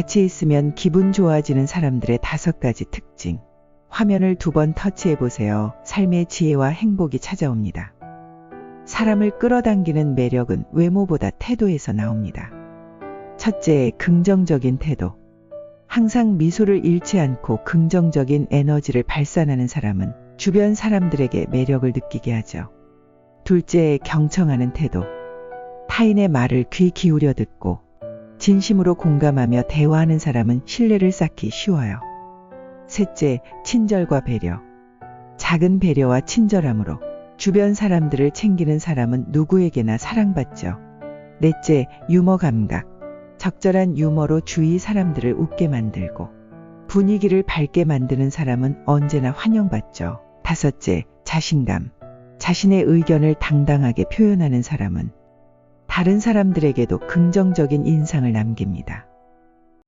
같이 있으면 기분 좋아지는 사람들의 다섯 가지 특징. 화면을 두 번 터치해 보세요. 삶의 지혜와 행복이 찾아옵니다. 사람을 끌어당기는 매력은 외모보다 태도에서 나옵니다. 첫째, 긍정적인 태도. 항상 미소를 잃지 않고 긍정적인 에너지를 발산하는 사람은 주변 사람들에게 매력을 느끼게 하죠. 둘째, 경청하는 태도. 타인의 말을 귀 기울여 듣고 진심으로 공감하며 대화하는 사람은 신뢰를 쌓기 쉬워요. 셋째, 친절과 배려. 작은 배려와 친절함으로 주변 사람들을 챙기는 사람은 누구에게나 사랑받죠. 넷째, 유머 감각. 적절한 유머로 주위 사람들을 웃게 만들고 분위기를 밝게 만드는 사람은 언제나 환영받죠. 다섯째, 자신감. 자신의 의견을 당당하게 표현하는 사람은 다른 사람들에게도 긍정적인 인상을 남깁니다.